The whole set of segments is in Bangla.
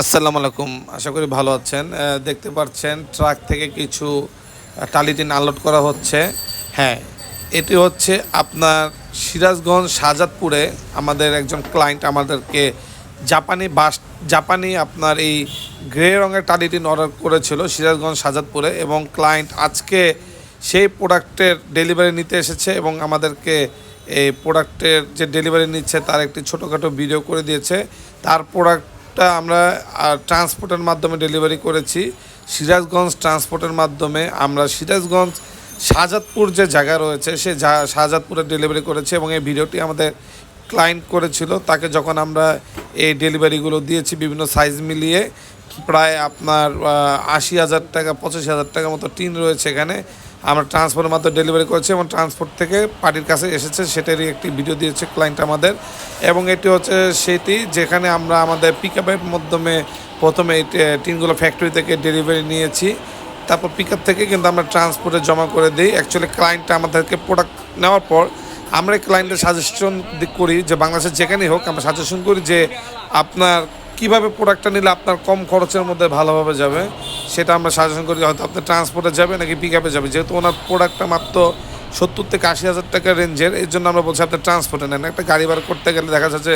আসসালামু আলাইকুম। আশা করি ভালো আছেন। দেখতে পাচ্ছেন, ট্রাক থেকে কিছু টালিটিন আনলোড করা হচ্ছে। হ্যাঁ এটি হচ্ছে আপনার সিরাজগঞ্জ শাহজাদপুরে আমাদের একজন ক্লায়েন্ট আমাদেরকে জাপানি বাস, জাপানি আপনার এই গ্রে রঙের টালিটিন অর্ডার করেছিল সিরাজগঞ্জ শাহজাদপুরে এবং ক্লায়েন্ট আজকে সেই প্রোডাক্টের ডেলিভারি নিতে এসেছে এবং আমাদেরকে এই প্রোডাক্টের যে ডেলিভারি নিচ্ছে তার একটি ছোটোখাটো ভিডিও করে দিয়েছে। তার প্রোডাক্টটা আমরা ট্রান্সপোর্টের মাধ্যমে ডেলিভারি করেছি। সিরাজগঞ্জ ট্রান্সপোর্টের মাধ্যমে আমরা সিরাজগঞ্জ শাহজাদপুর যে জায়গা রয়েছে, সে শাহজাদপুরে ডেলিভারি করেছি এবং এই ভিডিওটি আমাদের ক্লায়েন্ট করেছিল। তাকে যখন আমরা এই ডেলিভারিগুলো দিয়েছি বিভিন্ন সাইজ মিলিয়ে, প্রায় আপনার আশি হাজার টাকা, পঁচাশি হাজার টাকা মতো টিন রয়েছে এখানে। আমরা ট্রান্সপোর্টের মাধ্যমে ডেলিভারি করেছি এবং ট্রান্সপোর্ট থেকে পার্টির কাছে এসেছে, সেটারই একটি ভিডিও দিয়েছে ক্লায়েন্ট আমাদের। এবং এটি হচ্ছে সেটি যেখানে আমরা আমাদের পিক আপের মাধ্যমে প্রথমে এই টিনগুলো ফ্যাক্টরি থেকে ডেলিভারি নিয়েছি। তারপর পিক আপ থেকে কিন্তু আমরা ট্রান্সপোর্টে জমা করে দিই। অ্যাকচুয়ালি ক্লায়েন্টটা আমাদেরকে প্রোডাক্ট নেওয়ার পর আমরা ক্লায়েন্টের সাজেশন করি যে বাংলাদেশের যেখানেই হোক, আমরা সাজেশন করি যে আপনার কীভাবে প্রোডাক্টটা নিলে আপনার কম খরচের মধ্যে ভালোভাবে যাবে, সেটা আমরা সাজেশন করি, হয়তো আপনি ট্রান্সপোর্টে যাবে নাকি পিক আপে যাবে যেহেতু ওনার প্রোডাক্টটা মাত্র সত্তর থেকে আশি হাজার টাকা রেঞ্জের এর জন্য আমরা বলছি আপনি ট্রান্সপোর্টে নেন। একটা গাড়ি বার করতে গেলে দেখা যাচ্ছে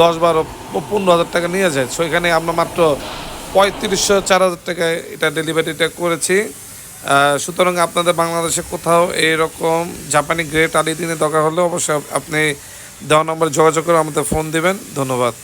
দশ বারো পনেরো হাজার টাকা নিয়ে যায়। সো এখানে আমরা মাত্র পঁয়ত্রিশশো, চার হাজার টাকায় এটা ডেলিভারিটা করেছি। সুতরাং আপনাদের বাংলাদেশে কোথাও এইরকম জাপানি গ্রেট আলি দিনে দরকার হলে অবশ্যই আপনি দেওয়া নম্বরে যোগাযোগ করে আমাদের ফোন দিবেন। ধন্যবাদ।